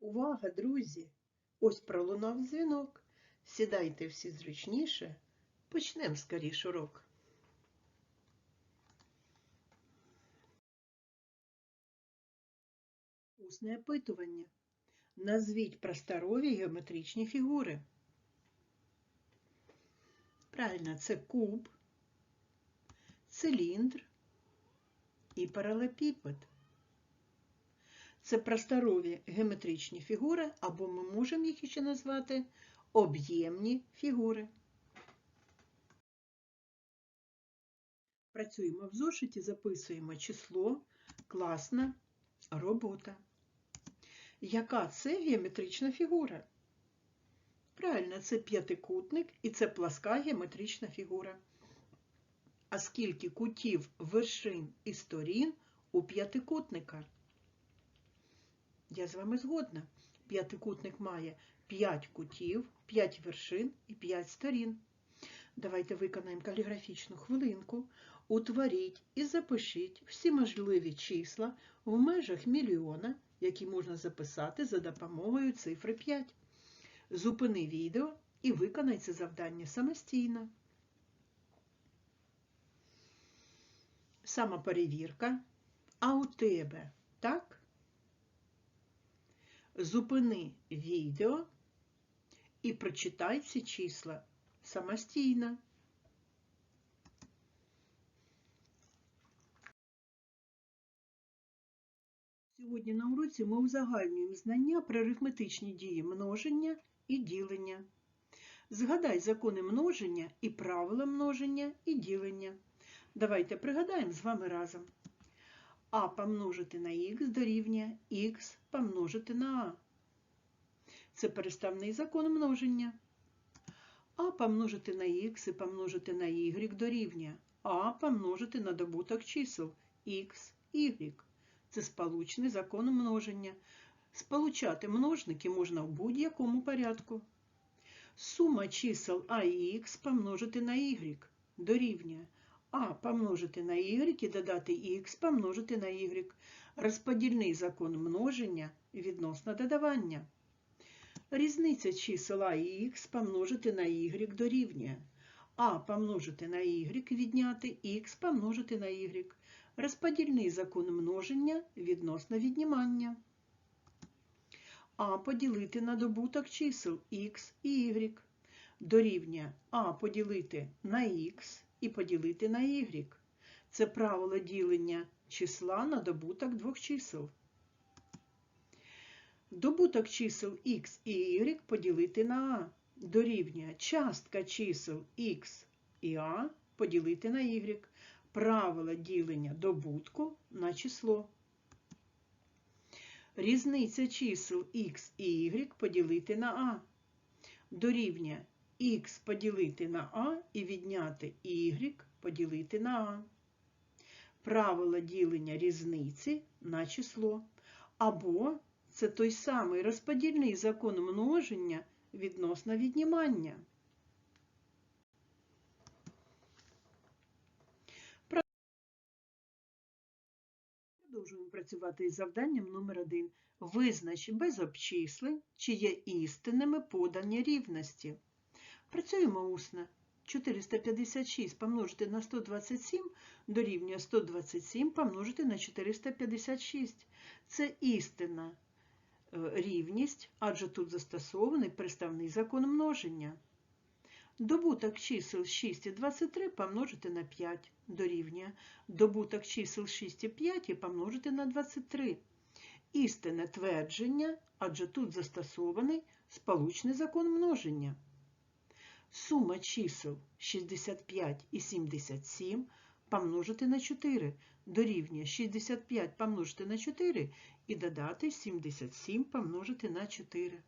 Увага, друзі! Ось пролунав дзвінок. Сідайте всі зручніше. Почнемо скоріш урок. Усне опитування. Назвіть просторові геометричні фігури. Правильно, це куб, циліндр і паралепіпед. Це просторові геометричні фігури, або ми можемо їх ще назвати об'ємні фігури. Працюємо в зошиті, записуємо число, класна робота. Яка це геометрична фігура? Правильно, це п'ятикутник і це пласка геометрична фігура. А скільки кутів, вершин і сторін у п'ятикутника? Я з вами згодна. П'ятикутник має 5 кутів, 5 вершин і 5 сторін. Давайте виконаємо каліграфічну хвилинку. Утворіть і запишіть всі можливі числа в межах мільйона, які можна записати за допомогою цифри 5. Зупини відео і виконай це завдання самостійно. Самоперевірка. А у тебе так? Зупини відео і прочитай ці числа самостійно. Сьогодні на уроці ми узагальнюємо знання про арифметичні дії множення і ділення. Згадай закони множення і правила множення і ділення. Давайте пригадаємо з вами разом. А помножити на х дорівнює х помножити на а. Це переставний закон множення. А помножити на х і помножити на y дорівнює а помножити на добуток чисел х, y. Це сполучний закон множення. Сполучати множники можна в будь-якому порядку. Сума чисел а і х помножити на y дорівнює а помножити на y і додати х помножити на y. Розподільний закон множення відносно додавання. Різниця чисел а і х помножити на y дорівнює. А помножити на y відняти х помножити на y. Розподільний закон множення відносно віднімання. А поділити на добуток чисел х і y. Дорівнює А поділити на х і поділити на y. Це правило ділення числа на добуток двох чисел. Добуток чисел х і y поділити на а. Дорівнює частка чисел х і а поділити на y. Правило ділення добутку на число. Різниця чисел х і y поділити на а. Дорівнює х поділити на а і відняти y поділити на а. Правило ділення різниці на число. Або це той самий розподільний закон множення відносно віднімання. Продовжуємо працювати із завданням номер 1 Визнач без обчислень, чи є істинними подані рівності. Працюємо усно. 456 помножити на 127 дорівнює 127 помножити на 456. Це істинна рівність, адже тут застосований приставний закон множення. Добуток чисел 6 і 23 помножити на 5 дорівнює. Добуток чисел 6 і 5 помножити на 23. Істинне твердження, адже тут застосований сполучний закон множення. Сума чисел 65 і 77 помножити на 4 дорівнює 65 помножити на 4 і додати 77 помножити на 4.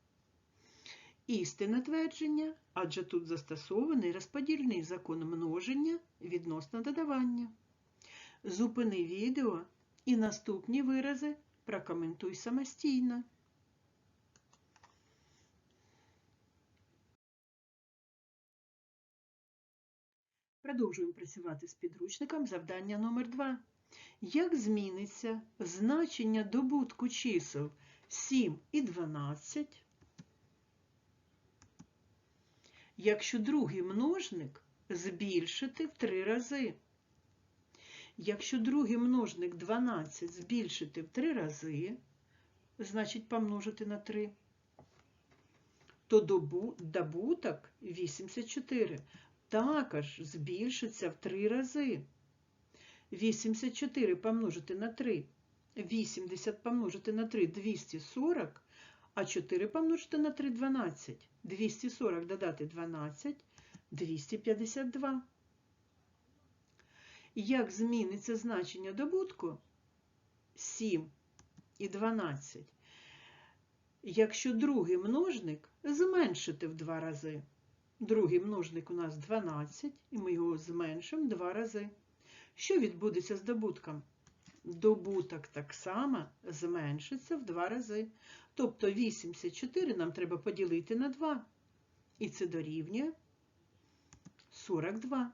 Істинне твердження, адже тут застосований розподільний закон множення відносно додавання. Зупини відео і наступні вирази прокоментуй самостійно. Продовжуємо працювати з підручником завдання номер 2 Як зміниться значення добутку чисел 7 і 12. Якщо другий множник збільшити в три рази. Якщо другий множник 12 збільшити в три рази, значить помножити на 3, то добуток 84 також збільшиться в три рази. 84 помножити на 3, 80 помножити на 3 – 240, а 4 помножити на 3 – 12. 240 додати 12 – 252. Як зміниться значення добутку? 7 і 12. Якщо другий множник зменшити в два рази. Другий множник у нас 12, і ми його зменшимо два рази. Що відбудеться з добутком? Добуток так само зменшиться в два рази. Тобто 84 нам треба поділити на 2. І це дорівнює 42.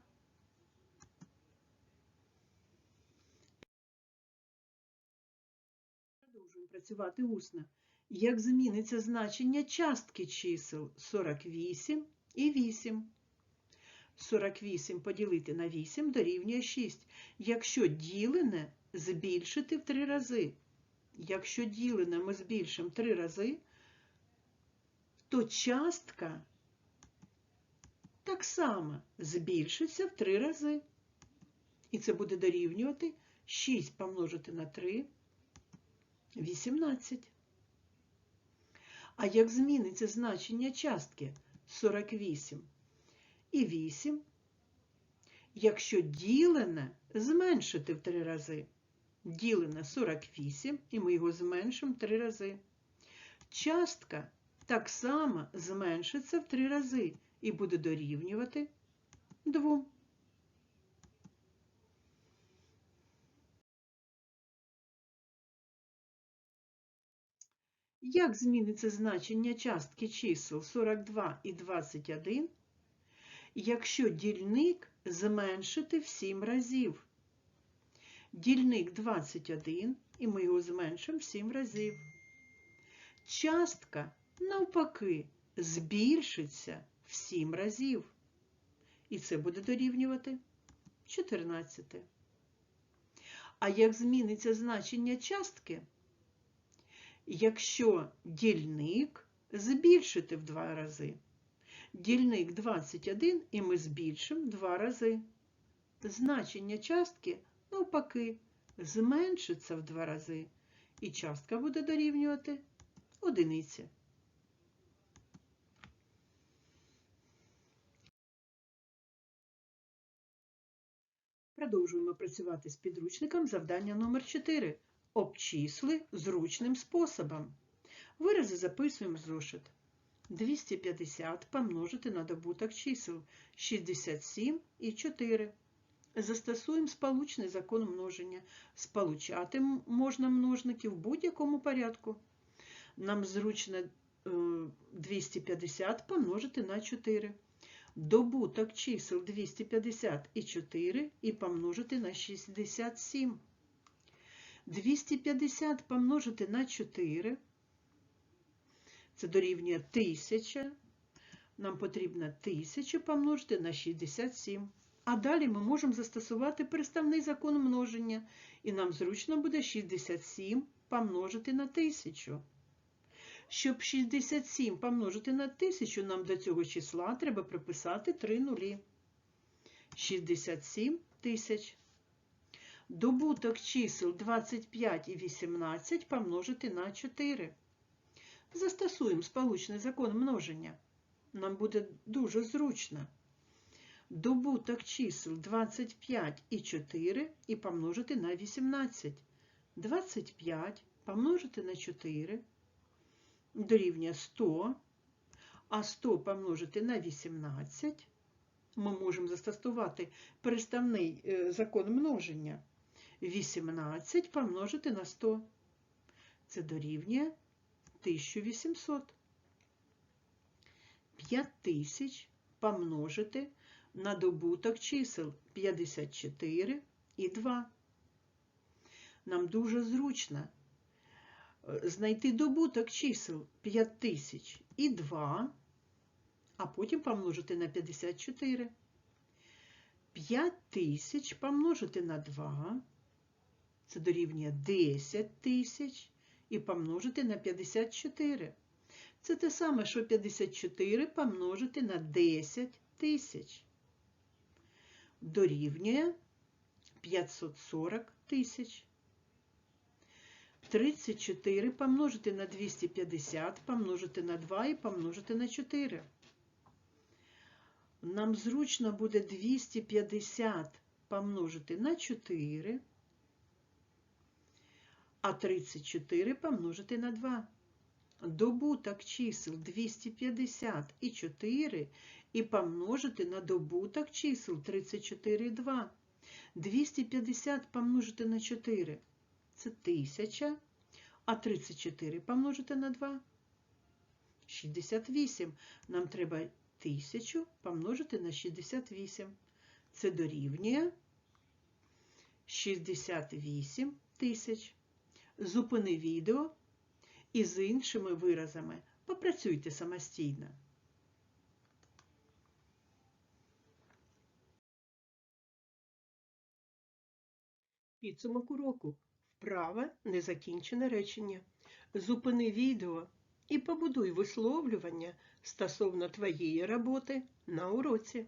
Продовжуємо працювати усно. Як зміниться значення частки чисел 48 і 8? 48 поділити на 8 дорівнює 6. Якщо ділене збільшити в 3 рази. Якщо ділене ми збільшимо 3 рази, то частка так само збільшиться в 3 рази. І це буде дорівнювати 6 помножити на 3 18. А як зміниться значення частки 48 і 8, якщо ділене зменшити в 3 рази? Ділене 48, і ми його зменшимо 3 рази. Частка так само зменшиться в 3 рази і буде дорівнювати 2. Як зміниться значення частки чисел 42 і 21, якщо дільник зменшити в 7 разів? Дільник 21, і ми його зменшимо в 7 разів. Частка, навпаки, збільшиться в 7 разів. І це буде дорівнювати 14. А як зміниться значення частки? Якщо дільник збільшити в два рази. Дільник 21 і ми збільшимо два рази. Значення частки, навпаки, зменшиться в два рази. І частка буде дорівнювати одиниці. Продовжуємо працювати з підручником завдання номер 4 Обчисли зручним способом. Вирази записуємо в зошит. 250 помножити на добуток чисел 67 і 4. Застосуємо сполучний закон множення. Сполучати можна множники в будь-якому порядку. Нам зручно 250 помножити на 4. Добуток чисел 250 і 4 і помножити на 67. 250 помножити на 4, це дорівнює 1000. Нам потрібно 1000 помножити на 67. А далі ми можемо застосувати переставний закон множення, і нам зручно буде 67 помножити на 1000. Щоб 67 помножити на 1000, нам до цього числа треба приписати 3 нулі. 67 тисяч. Добуток чисел 25 і 18 помножити на 4. Застосуємо сполучний закон множення. Нам буде дуже зручно. Добуток чисел 25 і 4 і помножити на 18. 25 помножити на 4 дорівнює 100, а 100 помножити на 18. Ми можемо застосувати переставний е, закон множення. 18 помножити на 100. Це дорівнює 1800. 5000 помножити на добуток чисел 54 і 2. Нам дуже зручно Е, Знайти добуток чисел 5000 і 2, а потім помножити на 54. 5000 помножити на 2, це дорівнює 10 тисяч, і помножити на 54. Це те саме, що 54 помножити на 10 тисяч. Дорівнює 540 тисяч. 34 помножити на 250, помножити на 2 і помножити на 4. Нам зручно буде 250 помножити на 4, а 34 помножити на 2. Добуток чисел 250 і 4 і помножити на добуток чисел 34 і 2. 250 помножити на 4 це 1000, а 34 помножити на 2 68. Нам треба 1000 помножити на 68. Це дорівнює 68 тисяч. Зупини відео і з іншими виразами попрацюйте самостійно. Підсумок уроку. Вправе незакінчене речення. Зупини відео і побудуй висловлювання стосовно твоєї роботи на уроці.